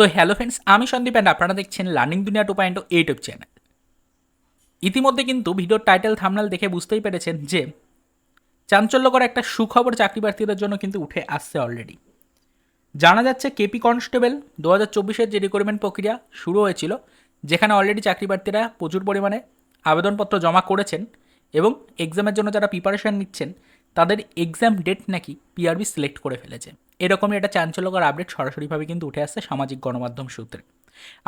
তো hello friends আমি Sandeep and আপনারা দেখছেন লার্নিং দুনিয়া টু পয়েন্ট ইউটিউব চ্যানেল ইতিমধ্যে কিন্তু ভিডিওর টাইটেল থামনাল দেখে বুঝতেই পেরেছেন যে, চাঞ্চল্যকর একটা সুখবর চাকরি প্রার্থীদের জন্য কিন্তু উঠে আসছে অলরেডি জানা যাচ্ছে কেপি কনস্টেবল দু হাজার চব্বিশের যে রিক্রুটমেন্ট প্রক্রিয়া শুরু হয়েছিল, যেখানে অলরেডি চাকরি প্রার্থীরা প্রচুর পরিমাণে আবেদনপত্র জমা করেছেন এবং এক্সামের জন্য যারা প্রিপারেশান নিচ্ছেন, তাদের এক্সাম ডেট নাকি পিআরবি সিলেক্ট করে ফেলেছে। এরকমই একটা চাঞ্চল্যকর আপডেট সরাসরিভাবে কিন্তু উঠে আসছে সামাজিক গণমাধ্যম সূত্রে।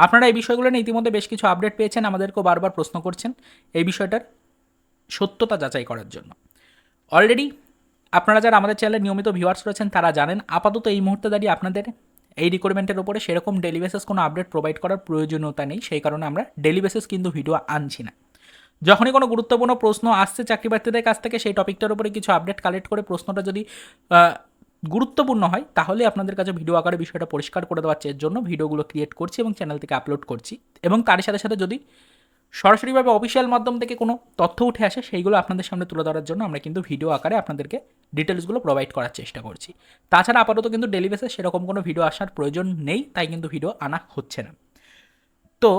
আপনারা এই বিষয়গুলো নিয়ে ইতিমধ্যে বেশ কিছু আপডেট পেয়েছেন, আমাদেরকেও বারবার প্রশ্ন করছেন এই বিষয়টার সত্যতা যাচাই করার জন্য। অলরেডি আপনারা যারা আমাদের চ্যানেলে নিয়মিত ভিউয়ার্স রয়েছেন, তারা জানেন আপাতত এই মুহূর্তে দাঁড়িয়ে আপনাদের এই রিকোয়ারমেন্টের উপরে সেরকম ডেলি বেসিস কোনো আপডেট প্রোভাইড করার প্রয়োজনীয়তা নেই, সেই কারণে আমরা ডেলি বেসিস কিন্তু ভিডিও আনছি না। যখনই কোনো গুরুত্বপূর্ণ প্রশ্ন আসছে চাকরি প্রার্থীদের কাছ থেকে, সেই টপিকটার উপরে কিছু আপডেট কালেক্ট করে প্রশ্নটা যদি গুরুত্বপূর্ণ হয়, তাহলে আপনাদের কাছে ভিডিও আকারে বিষয়টা পরিষ্কার করে দেওয়ার জন্য ভিডিওগুলো ক্রিয়েট করছি এবং চ্যানেল থেকে আপলোড করছি। এবং তার সাথে সাথে যদি সরাসরিভাবে অফিসিয়াল মাধ্যম থেকে কোনো তথ্য উঠে আসে, সেইগুলো আপনাদের সামনে তুলে ধরার জন্য আমরা কিন্তু ভিডিও আকারে আপনাদেরকে ডিটেলসগুলো প্রোভাইড করার চেষ্টা করছি। তাছাড়া আপাতত কিন্তু ডেলি বেসে সেরকম কোনো ভিডিও আসার প্রয়োজন নেই, তাই কিন্তু ভিডিও আনা হচ্ছে না। তো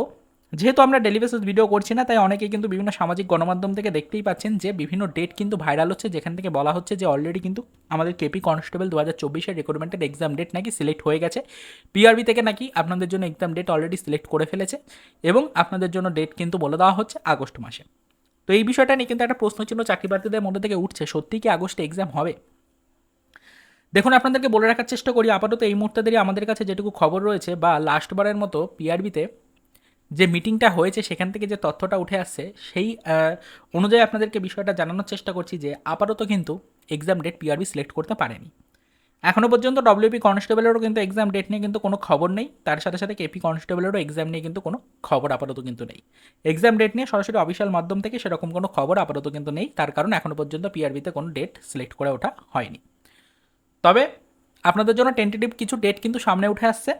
যেহেতু আমরা ডেলি বেসিস ভিডিও করছি না, তাই অনেকেই কিন্তু বিভিন্ন সামাজিক গণমাধ্যম থেকে দেখতেই পাচ্ছেন যে বিভিন্ন ডেট কিন্তু ভাইরাল হচ্ছে, যেখান থেকে বলা হচ্ছে যে অলরেডি কিন্তু আমাদের কেপি কনস্টেবল দু হাজার চব্বিশের রিক্রুটমেন্টের এক্সাম ডেট নাকি সিলেক্ট হয়ে গেছে। পিআরবি থেকে নাকি আপনাদের জন্য এক্সাম ডেট অলরেডি সিলেক্ট করে ফেলেছে এবং আপনাদের জন্য ডেট কিন্তু বলে দেওয়া হচ্ছে আগস্ট মাসে। তো এই বিষয়টা নিয়ে কিন্তু একটা প্রশ্নচিহ্ন চাকরি প্রার্থীদের মধ্যে থেকে উঠছে সত্যি কি আগস্টে এক্সাম হবে? দেখুন, আপনাদেরকে বলে রাখার চেষ্টা করি, আপাতত এই মুহূর্তে আমাদের কাছে যেটুকু খবর রয়েছে বা লাস্টবারের মতো পিআরবিতে যে মিটিংটা হয়েছে, সেখান থেকে যে তথ্যটা উঠে আসছে, সেই অনুযায়ী আপনাদেরকে বিষয়টা জানানোর চেষ্টা করছি যে আপাতত কিন্তু এক্সাম ডেট পিআরবি সিলেক্ট করতে পারেনি। এখনও পর্যন্ত ডব্লিউপি কনস্টেবলেরও কিন্তু এক্সাম ডেট নিয়ে কিন্তু কোনো খবর নেই। তার সাথে সাথে কেপি কনস্টেবলেরও এক্সাম নিয়ে কিন্তু কোনো খবর আপাতত কিন্তু নেই। এক্সাম ডেট নিয়ে সরাসরি অফিসিয়াল মাধ্যম থেকে সেরকম কোনো খবর আপাতত কিন্তু নেই। তার কারণ এখনও পর্যন্ত পিআরবিতে কোনো ডেট সিলেক্ট করে ওঠা হয়নি। তবে আপনাদের জন্য টেন্টেটিভ কিছু ডেট কিন্তু সামনে উঠে আসছে।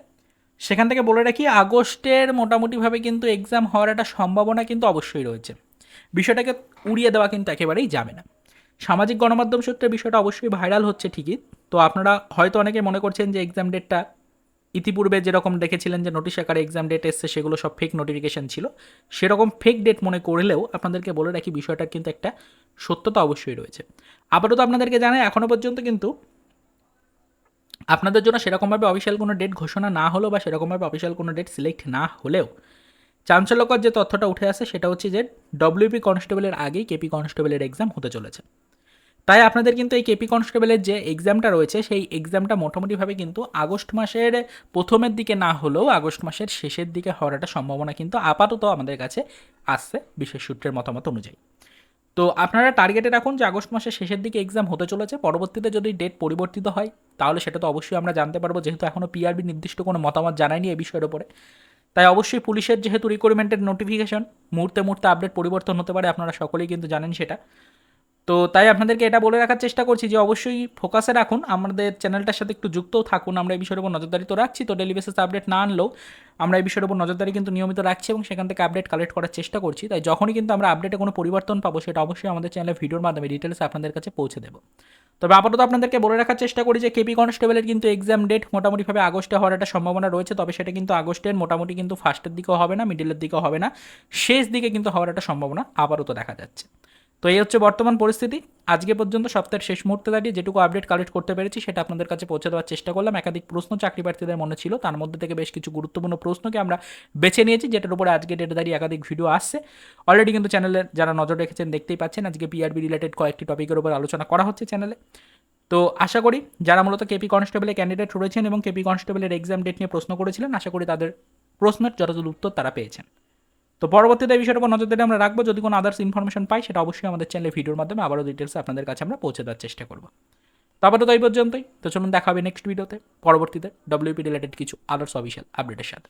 সেখান থেকে বলে রাখি, আগস্টের মোটামুটিভাবে কিন্তু এক্সাম হওয়ার একটা সম্ভাবনা কিন্তু অবশ্যই রয়েছে। বিষয়টাকে উড়িয়ে দেওয়া কিন্তু একেবারেই যাবে না। সামাজিক গণমাধ্যম সূত্রে বিষয়টা অবশ্যই ভাইরাল হচ্ছে ঠিকই। তো আপনারা হয়তো অনেকে মনে করছেন যে এক্সাম ডেটটা ইতিপূর্বে যেরকম দেখেছিলেন যে নোটিশ আকারে এক্সাম ডেট এসছে, সেগুলো সব ফেক নোটিফিকেশন ছিল। সেরকম ফেক ডেট মনে করলেও আপনাদেরকে বলে রাখি, বিষয়টার কিন্তু একটা সত্যতা অবশ্যই রয়েছে। আপাতত আপনাদেরকে জানাই এখনও পর্যন্ত কিন্তু আপনাদের জন্য সেরকমভাবে অফিসিয়াল কোনো ডেট ঘোষণা না হলেও বা সেরকমভাবে অফিসিয়াল কোনো ডেট সিলেক্ট না হলেও, চাঞ্চল্যকর যে তথ্যটা উঠে আসে সেটা হচ্ছে যে ডব্লিউপি কনস্টেবলের আগেই কেপি কনস্টেবলের এক্সাম হতে চলেছে। তাই আপনাদের কিন্তু এই কেপি কনস্টেবলের যে এক্সামটা রয়েছে, সেই এক্সামটা মোটামুটিভাবে কিন্তু আগস্ট মাসের প্রথমের দিকে না হলেও, আগস্ট মাসের শেষের দিকে হওয়ার একটা সম্ভাবনা কিন্তু আপাতত আমাদের কাছে আসছে, বিশেষ সূত্রের মতামত অনুযায়ী। তো আপনারা টার্গেটে রাখুন যে আগস্ট মাসের শেষের দিকে এক্সাম হতে চলেছে। পরবর্তীতে যদি ডেট পরিবর্তিত হয়, তাহলে সেটা তো অবশ্যই আমরা জানতে পারব। যেহেতু এখনও পিআরবি নির্দিষ্ট কোনো মতামত জানায়নি এই বিষয়ের উপরে। তাই অবশ্যই পুলিশের যেহেতু রিকোয়ারমেন্টের নোটিফিকেশন মুহূর্তে মুহূর্তে আপডেট পরিবর্তন হতে পারে, আপনারা সকলেই কিন্তু জানেন সেটা। তো তাই আপনাদেরকে এটা বলে রাখার চেষ্টা করছি যে অবশ্যই ফোকাসে রাখুন। আমাদের চ্যানেলটার সাথে একটু যুক্তও থাকুন। আমরা এই বিষয়ের উপর নজরদারি তো রাখছি। তো ডেলি বেসিস আপডেট না আনলেও আমরা এই বিষয়ের উপর নজরদারি কিন্তু নিয়মিত রাখছি এবং সেখান থেকে আপডেট কালেক্ট করার চেষ্টা করছি। তাই যখনই কিন্তু আমরা আপডেটে কোনো পরিবর্তন পাবো, সেটা অবশ্যই আমাদের চ্যানেলে ভিডিওর মাধ্যমে ডিটেলস আপনাদের কাছে পৌঁছে দেবো। তবে আপাতত আপনাদেরকে বলে রাখার চেষ্টা করি যে কেপি কনস্টেবলের কিন্তু এক্সাম ডেট মোটামুটিভাবে আগস্টে হওয়ার একটা সম্ভাবনা রয়েছে। তবে সেটা কিন্তু আগস্টের মোটামুটি কিন্তু ফার্স্টের দিকেও হবে না মিডিলের দিকেও হবে না। শেষ দিকে কিন্তু হওয়ার একটা সম্ভাবনা আপাতত দেখা যাচ্ছে। তো এই হচ্ছে বর্তমান পরিস্থিতি। আজকে পর্যন্ত সপ্তাহের শেষ মুহূর্তে দাঁড়িয়ে যেটুকু আপডেট কালেক্ট করতে পেরেছি, সেটা আপনাদের কাছে পৌঁছে দেওয়ার চেষ্টা করলাম। একাধিক প্রশ্ন চাকরি প্রার্থীদের মনে ছিল, তার মধ্যে থেকে বেশ কিছু গুরুত্বপূর্ণ প্রশ্নকে আমরা বেছে নিয়েছি, যেটার উপরে আজকে ডেটে দাঁড়িয়ে একাধিক ভিডিও আসছে। অলরেডি কিন্তু চ্যানেলের যারা নজর রেখেছেন দেখতেই পাচ্ছেন, আজকে পিআরবি রিলেটেড কয়েকটি টপিকের উপর আলোচনা করা হচ্ছে চ্যানেলে তো আশা করি যারা মূলত কেপি কনস্টেবলের ক্যান্ডিডেট রয়েছেন এবং কেপি কনস্টেবলের এক্সাম ডেট নিয়ে প্রশ্ন করেছিলেন, আশা করি তাদের প্রশ্নের যথাযথ উত্তর তারা পেয়েছেন। তো পরবর্তীতে এই উপর নজর দিলে আমরা রাখব। যদি কোনো আদার্স ইনফরমেশন পাই, সেটা অবশ্যই আমাদের চ্যানেলে ভিডিওর মাধ্যমে আবারও ডিটেলস আপনাদের কাছে আমরা পৌঁছে দেওয়ার চেষ্টা করব। তো আপাতত এই পর্যন্তই। তো চলুন দেখা হবে নেক্সট ভিডিওতে পরবর্তীতে ডব্লিউপি রিলেটেড কিছু আদার্স অফিসিয়াল আপডেটের সাথে।